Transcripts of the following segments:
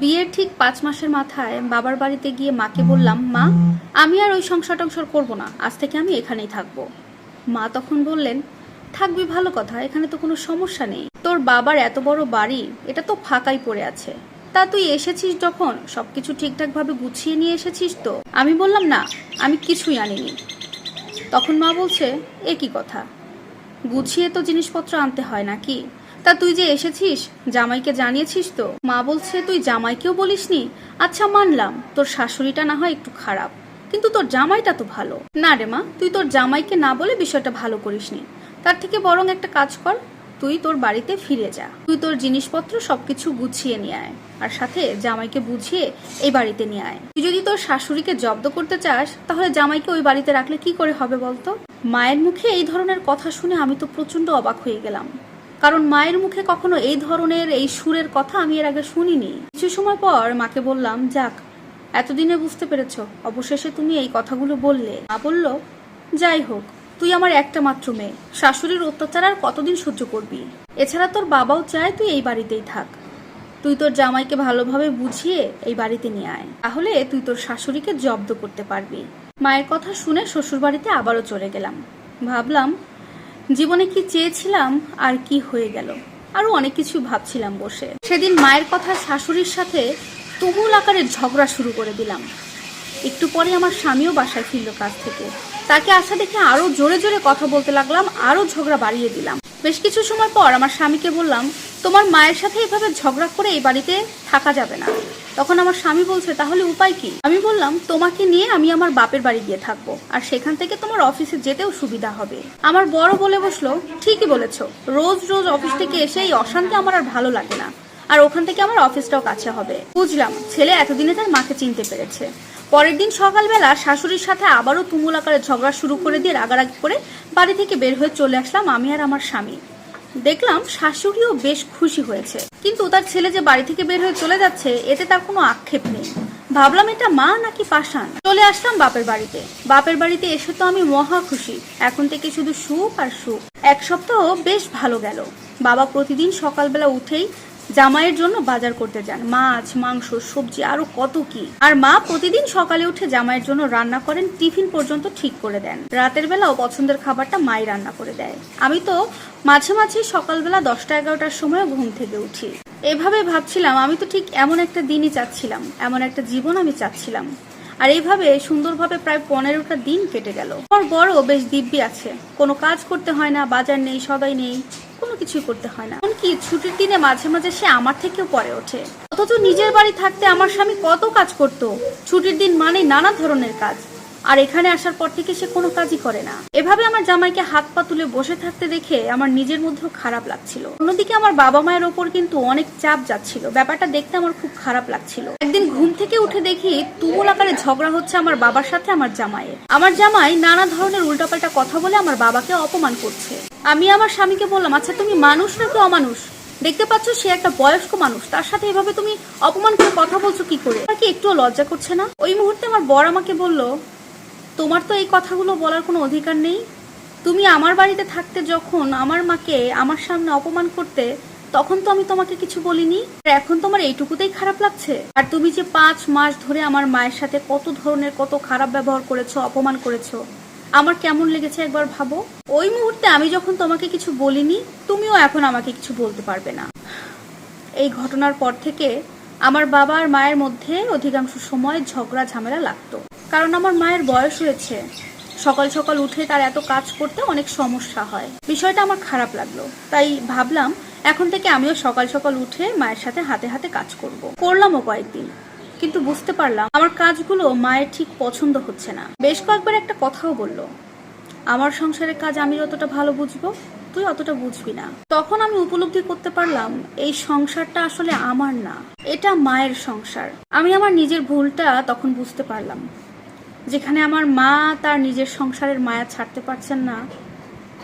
বিয়ের ঠিক পাঁচ মাসের মাথায় বাবার বাড়িতে গিয়ে মাকে বললাম, মা, আমি আর ওই সংসার টংসার করব না, আজ থেকে আমি এখানেই থাকব। মা তখন বললেন, থাকবি ভালো কথা, এখানে তো কোনো সমস্যা নেই। তোর বাবার এত বড় বাড়ি, এটা তো ফাঁকাই পড়ে আছে। তা তুই এসেছিস যখন? সবকিছু ঠিকঠাকভাবে গুছিয়ে নিয়ে এসেছিস তো? আমি বললাম, না, আমি কিছুই আনিনি। তখন মা বলছে, এ কি কথা? গুছিয়ে তো জিনিসপত্র আনতে হয় নাকি? তা তুই যে এসেছিস, জামাইকে জানিয়েছিস তো? মা বলছে, তুই জামাইকেও বলিসনি? আচ্ছা মানলাম, তোর শাশুড়িটা না হয় একটু খারাপ, কিন্তু তোর জামাইটা তো ভালো। না রে মা, তুই তোর জামাইকে না বলে বিষয়টা ভালো করিসনি। তার থেকে বরং একটা কাজ কর, তুই তোর বাড়িতে ফিরে যা। তুই তোর জিনিসপত্র সবকিছু গুছিয়ে নিয়ে আয়, আর সাথে জামাইকে বুঝিয়ে এই বাড়িতে নিয়ে আয়। তুই যদি তোর শাশুড়িকে জব্দ করতে চাস, তাহলে জামাইকে ওই বাড়িতে রাখলে কি করে হবে বলতো? মায়ের মুখে এই ধরনের কথা শুনে আমি তো প্রচণ্ড অবাক হয়ে গেলাম। কারণ মায়ের মুখে কখনো এই ধরনের এই সুরের কথা আমি এর আগে শুনিনি। কিছু সময় পর মাকে বললাম, যাক, এতদিনে বুঝতে পেরেছ, অবশেষে তুমি এই কথাগুলো বললে। মা বলল, যাই হোক, তুই আমার একটা মাত্র মেয়ে। শাশুড়ির অত্যাচার আর কতদিন সহ্য করবি? এছাড়া তোর বাবাও চায় তুই এই বাড়িতেই থাক। তুই তোর জামাইকে ভালোভাবে বুঝিয়ে এই বাড়িতে নিয়ে আয়। তাহলে তুই তোর শাশুড়িকে জব্দ করতে পারবি। মায়ের কথা শুনে শ্বশুর বাড়িতে আবারও চলে গেলাম। ভাবলাম জীবনে কি চেয়েছিলাম আর কি হয়ে গেল? আরও অনেক কিছু ভাবছিলাম বসে। সেদিন মায়ের কথা শাশুড়ির সাথে তুমুল আকারে ঝগড়া শুরু করে দিলাম। একটু পরে আমার স্বামীও বাসায় ফিরল কাজ থেকে। তাকে আসা দেখে আরও জোরে জোরে কথা বলতে লাগলাম, আরও ঝগড়া বাড়িয়ে দিলাম। বেশ কিছু সময় পর আমার স্বামীকে বললাম, তোমার মায়ের সাথে এভাবে ঝগড়া করে এই বাড়িতে থাকা যাবে না। তখন আমার স্বামী বলছে, তাহলে উপায় কি? আমি বললাম, তোমাকে নিয়ে আমি আমার বাপের বাড়ি গিয়ে থাকব, আর সেখান থেকে তোমার অফিসে যেতেও সুবিধা হবে। আমার বড় বলে বসল, ঠিকই বলেছ, রোজ রোজ অফিস থেকে এসে এই অশান্তি আমার আর ভালো লাগে না, আর ওখান থেকে আমার অফিসটাও কাছে হবে। বুঝলাম, ছেলে এতদিনে তার মাকে চিনতে পেরেছে। পরের দিন সকালবেলা শাশুড়ির সাথে আবারও তুমুল আকারে ঝগড়া শুরু করে দিয়ে রাগারাগি করে বাড়ি থেকে বের হয়ে চলে আসলাম আমি আর আমার স্বামী। দেখলাম শাশুড়িও বেশ খুশি হয়েছে। কিন্তু তার ছেলে যে বাড়ি থেকে বের হয়ে চলে যাচ্ছে, এতে তার কোনো আক্ষেপ নেই। ভাবলাম এটা মা নাকি পাশান চলে আসলাম বাপের বাড়িতে। বাপের বাড়িতে এসে তো আমি মহা খুশি। এখন থেকে শুধু সুখ আর সুখ। এক সপ্তাহ বেশ ভালো গেল। বাবা প্রতিদিন সকালবেলা উঠেই জামাইয়ের জন্য বাজার করতে যান। মাছ, মাংস, সবজি, আরও কত কি। আর মা প্রতিদিন সকালে উঠে জামাইয়ের জন্য রান্না করেন, টিফিন পর্যন্ত ঠিক করে দেন। রাতের বেলাও পছন্দের খাবারটা মাই রান্না করে দেয়। আমি তো মাঝে মাঝে সকালবেলা দশটা এগারোটার সময় ঘুম থেকে উঠি। এভাবে ভাবছিলাম, আমি তো ঠিক এমন একটা দিনই চাচ্ছিলাম, এমন একটা জীবন আমি চাচ্ছিলাম। আর এইভাবে সুন্দরভাবে প্রায় পনেরোটা দিন কেটে গেল। আমার বড় বেশ দিব্যি আছে। কোনো কাজ করতে হয় না, বাজার নেই, সবাই নেই, কোনো কিছুই করতে হয় না। এমনকি ছুটির দিনে মাঝে মাঝে সে আমার থেকেও পরে ওঠে। অথচ নিজের বাড়ি থাকতে আমার স্বামী কত কাজ করত? ছুটির দিন মানে নানা ধরনের কাজ। আর এখানে আসার পর থেকে সে কোনো কাজই করে না। এভাবে আমার জামাইকে হাত পা তুলে বসে থাকতে দেখে আমার নিজের মধ্যেও খারাপ লাগছিল। অন্যদিকে আমার বাবা মায়ের ওপর কিন্তু অনেক চাপ যাচ্ছিল। ব্যাপারটা দেখতে আমার খুব খারাপ লাগছিল। একদিন ঘুম থেকে উঠে দেখি তুমুল আকারে ঝগড়া হচ্ছে আমার বাবার সাথে আমার জামাইয়ের। আমার জামাই নানা ধরনের উল্টাপাল্টা কথা বলে আমার বাবাকে অপমান করছে। আমি আমার স্বামীকে বললাম আচ্ছা তুমি মানুষ নাকি অমানুষ? দেখতে পাচ্ছ সে একটা বয়স্ক মানুষ। তার সাথে এভাবে তুমি অপমান করে কথা বলছো কি করে? কি একটুও লজ্জা করছে না? ওই মুহূর্তে আমার বর আমাকে বলল তোমার তো এই কথাগুলো বলার কোনো অধিকার নেই? তুমি আমার বাড়িতে থাকতে যখন আমার মাকে আমার সামনে অপমান করতে, তখন তো আমি তোমাকে কিছু বলিনি? এখন তোমার এইটুকুতেই খারাপ লাগছে? আর তুমি যে পাঁচ মাস ধরে আমার মায়ের সাথে কত ধরনের, কত খারাপ ব্যবহার করেছ, অপমান করেছ, আমার কেমন লেগেছে একবার ভাবো? ওই মুহূর্তে আমি যখন তোমাকে কিছু বলিনি, তুমিও এখন আমাকে কিছু বলতে পারবে না। এই ঘটনার পর থেকে আমার বাবা আর মায়ের মধ্যে অধিকাংশ সময় ঝগড়া ঝামেলা লাগতো। কারণ আমার মায়ের বয়স হয়েছে। সকাল সকাল উঠে তার এত কাজ করতে অনেক সমস্যা হয়। বিষয়টা আমার খারাপ লাগল। তাই ভাবলাম, এখন থেকে আমিও সকাল সকাল উঠে মায়ের সাথে হাতে হাতে কাজ করব। করলামও কয়েকদিন, কিন্তু বুঝতে পারলাম আমার কাজগুলো মায়ের ঠিক পছন্দ হচ্ছে না। বেশ কয়েকবার একটা কথাও বলল, আমার সংসারের কাজ আমি যতটা ভালো বুঝব, তুই অতটা বুঝবি না। তখন আমি উপলব্ধি করতে পারলাম, এই সংসারটা আসলে আমার না, এটা মায়ের সংসার। আমি আমার নিজের ভুলটা তখন বুঝতে পারলাম। যেখানে আমার মা তার নিজের সংসারের মায়া ছাড়তে পারছেন না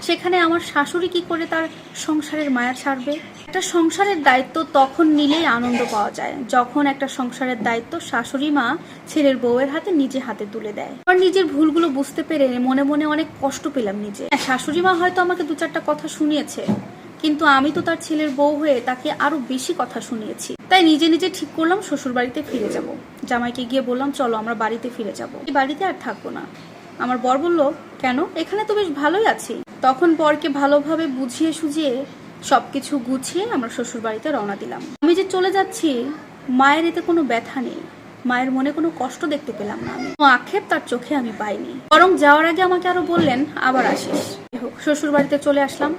সেখানে আমার শাশুড়ি কি করে তার সংসারের মায়া ছাড়বে? একটা সংসারের দায়িত্ব তখন নিলেই আনন্দ পাওয়া যায়। যখন একটা সংসারের দায়িত্ব শাশুড়ি মা ছেলের বউয়ের হাতে নিজে হাতে তুলে দেয়। আর নিজের ভুলগুলো বুঝতে পেরে মনে মনে অনেক কষ্ট পেলাম নিজে। হ্যাঁ, শাশুড়ি মা হয়তো আমাকে দু চারটা কথা শুনিয়েছে কিন্তু আমি তো তার ছেলের বউ হয়ে তাকে আরও বেশি কথা শুনিয়েছি। তাই নিজে নিজে ঠিক করলাম শ্বশুর বাড়িতে ফিরে যাব। জামাইকে গিয়ে বললাম, চলো, আমরা বাড়িতে ফিরে যাব। এই বাড়িতে আর থাকব না। আমার বর বলল, কেন? এখানে তো বেশ ভালোই আছি। তখন বরকে ভালোভাবে বুঝিয়ে সুঝিয়ে সবকিছু গুছিয়ে আমরা শ্বশুর বাড়িতে রওনা দিলাম। আমি যে চলে যাচ্ছি, মায়ের এতে কোনো ব্যথা নেই। মায়ের মনে কোনো কষ্ট দেখতে পেলাম না আমি। আক্ষেপ তার চোখে আমি পাইনি। বরং যাওয়ার আগে আমাকে আরও বললেন, আবার আসিস। শ্বশুর বাড়িতে চলে আসলাম।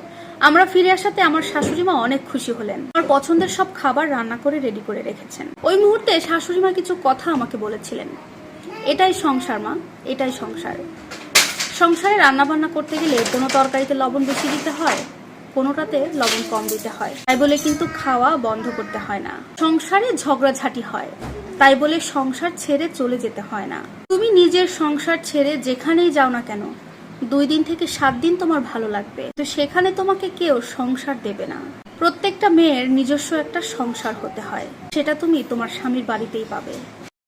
আমরা ফিরে আসাতে আমার শাশুড়ি মা অনেক খুশি হলেন। আমার পছন্দের সব খাবার রান্না করে রেডি করে রেখেছেন। ওই মুহূর্তে শাশুড়ি মা কিছু কথা আমাকে বলেছিলেন। এটাই সংসার, মা। এটাই সংসার। সংসারে রান্না বান্না করতে গেলে কোনো তরকারিতে লবণ বেশি দিতে হয়, কোনোটাতে লবণ কম দিতে হয়। তাই বলে কিন্তু খাওয়া বন্ধ করতে হয় না। সংসারে ঝগড়াঝাটি হয়, তাই বলে সংসার ছেড়ে চলে যেতে হয় না। তুমি নিজের সংসার ছেড়ে যেখানেই যাও না কেন দুই দিন থেকে সাত দিন তোমার ভালো লাগবে। তো সেখানে তোমাকে কেউ সংসার দেবে না। প্রত্যেকটা মেয়ের নিজস্ব একটা সংসার হতে হয়। সেটা তুমি তোমার স্বামীর বাড়িতেই পাবে।